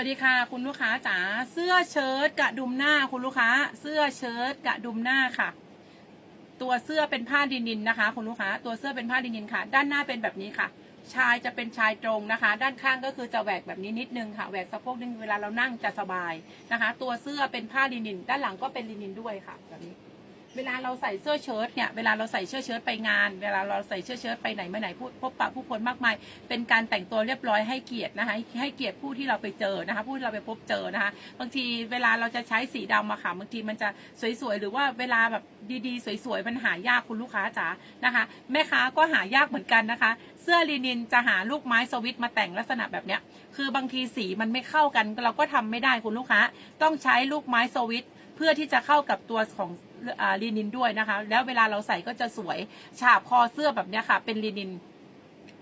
วัสดีค่ะ คุณลูกค้าจ๋าเสื้อเชิ้ตกระดุมหน้าคุณลูกค้า เสื้อเชิ้ตกระดุมหน้าค่ะ ตัวเสื้อเป็นผ้าดินินนะคะ คุณลูกค้า ตัวเสื้อเป็นผ้าดินินค่ะ ด้านหน้าเป็นแบบนี้ค่ะ ชายจะเป็นชายตรงนะคะ ด้านข้างก็คือจะแหวกแบบนี้นิดนึงค่ะแหวกสะโพกนึงเวลาเรานั่งจะสบายนะคะ ตัวเสื้อเป็นผ้าดินิน ด้านหลังก็เป็นดินินด้วยค่ะ แบบนี้ เวลาเราใส่เสื้อเชิ้ตเนี่ยเวลาเราใส่เสื้อเชิ้ตไปงาน เวลาเราใส่เสื้อเชิ้ตไปไหนมาไหนพบปะผู้คนมากมาย เป็นการแต่งตัวเรียบร้อยให้เกียรตินะคะให้เกียรติผู้ที่เราไปเจอนะคะผู้ที่เราไปพบเจอนะคะบางทีเวลาเราจะใช้สีดำอะค่ะบางทีมันจะสวยๆหรือว่าเวลาแบบดีๆ สวยๆมันหายากคุณลูกค้าจ๋านะคะ แม่ค้าก็หายากเหมือนกันนะคะ เสื้อลีนินจะหาลูกไม้สวิตมาแต่งลักษณะแบบเนี้ยคือบางทีสีมันไม่เข้ากันเราก็ทำไม่ได้คุณลูกค้า ต้องใช้ลูกไม้สวิตเพื่อที่จะเข้ากับตัวของ ลีนินด้วยนะคะ แล้วเวลาเราใส่ก็จะสวยฉาบคอเสื้อแบบเนี้ยค่ะ เป็นลีนิน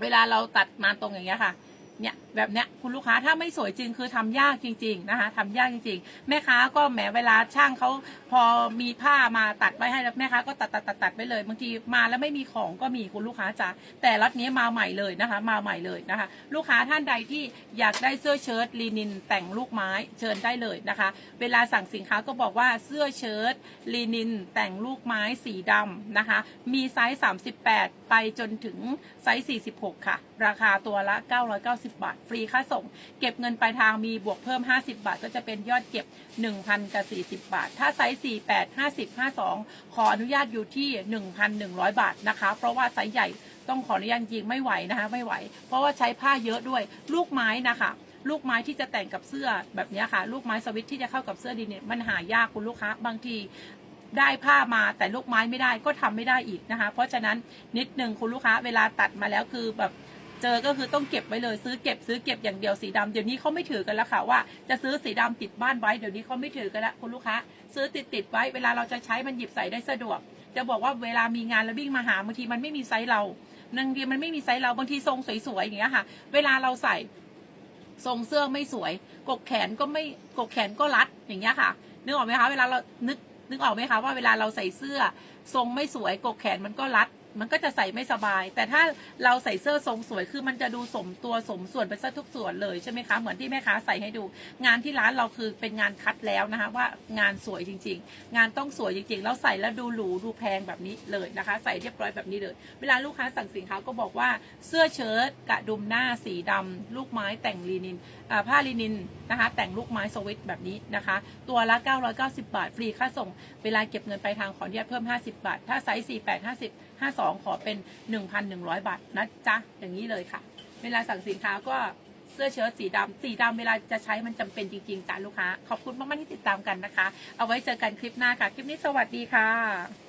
เวลาเราตัดมาตรงอย่างเงี้ยค่ะ เนี่ยแบบเนี้ยคุณลูกค้าถ้าไม่สวยจริงคือทำยากจริง ๆนะคะทำยากจริง ๆ แม่ค้าก็แหมเวลาช่างเขาพอมีผ้ามาตัดไว้ให้แล้วแม่ค้าก็ตัดตัดตัดตัดไปเลยบางทีมาแล้วไม่มีของก็มีคุณลูกค้าจ๋าแต่ล็อตนี้มาใหม่เลยนะคะ มาใหม่เลยนะคะ ลูกค้าท่านใดที่อยากได้เสื้อเชิ้ตลีนินแต่งลูกไม้เชิญได้เลยนะคะ เวลาสั่งสินค้าก็บอกว่าเสื้อเชิ้ตลีนินแต่งลูกไม้สีดำนะคะ มีไซส์ 38 ไปจนถึงไซส์ 46 ค่ะ ราคาตัวละ 990บาท ฟรีค่าส่ง เก็บเงินปลายทางมีบวกเพิ่ม 50 บาท ก็จะเป็นยอดเก็บ 1,000กับ40 บาท ถ้าไซส์48 50 52 ขออนุญาตอยู่ที่ 1,100 บาทนะคะ เพราะว่าไซส์ใหญ่ต้องขออนุญาตจริงไม่ไหวนะคะไม่ไหว เพราะว่าใช้ผ้าเยอะด้วยลูกไม้นะคะลูกไม้ที่จะแต่งกับเสื้อแบบนี้ค่ะ ลูกไม้สวิตที่จะเข้ากับเสื้อดีเนี่ยมันหายากคุณลูกค้าบางทีได้ผ้ามาแต่ลูกไม้ไม่ได้ก็ทำไม่ได้อีกนะคะ เพราะฉะนั้นนิดหนึ่งคุณลูกค้าเวลาตัดมาแล้วคือแบบ เจอก็คือต้องเก็บไว้เลยซื้อเก็บซื้อเก็บอย่างเดียวสีดำเดี๋ยวนี้เขาไม่ถือกันแล้วค่ะว่าจะซื้อสีดำติดบ้านไว้เดี๋ยวนี้เขาไม่ถือกันแล้วคุณลูกค้า ซื้อติดติดไว้เวลาเราจะใช้มันหยิบใส่ได้สะดวก จะบอกว่าเวลามีงานแล้ววิ่งมาหาบางทีมันไม่มีไซส์เราบางทีมันไม่มีไซส์เราบางทีทรงสวยๆอย่างเงี้ยค่ะ เวลาเราใส่ทรงเสื้อไม่สวย กกแขนก็ไม่กกแขนก็รัดอย่างเงี้ยค่ะนึกออกไหมคะเวลาเรานึกนึกออกไหมคะว่าเวลาเราใส่เสื้อ ทรงไม่สวยกกแขนมันก็รัด มันก็จะใส่ไม่สบาย แต่ถ้าเราใส่เสื้อทรงสวยคือมันจะดูสมตัวสมส่วนไปซะทุกส่วนเลยใช่ไหมคะเหมือนที่แม่ค้าใส่ให้ดู งานที่ร้านเราคือเป็นงานคัดแล้วนะคะว่างานสวยจริง ๆ งานต้องสวยจริงๆแล้วใส่แล้วดูหรูดูแพงแบบนี้เลยนะคะ ใส่เรียบร้อยแบบนี้เลย เวลาลูกค้าสั่งสินค้าก็บอกว่าเสื้อเชิ้ตกระดุมหน้าสีดำลูกไม้แต่งลีนินผ้าลีนินนะคะ แต่งลูกไม้สวิตแบบนี้นะคะ ตัวละ 990 บาท ฟรีค่าส่ง เวลาเก็บเงินไปทางขออนุญาตเพิ่ม 50 บาท ถ้าไซส์48 50 52ขอเป็น 1,100 บาทนะจ๊ะ อย่างนี้เลยค่ะ เวลาสั่งสินค้าก็เสื้อเชิ้ตสีดำสีดำเวลาจะใช้มันจำเป็นจริงๆจ้ะลูกค้า ขอบคุณมากๆที่ติดตามกันนะคะ เอาไว้เจอกันคลิปหน้าค่ะ คลิปนี้สวัสดีค่ะ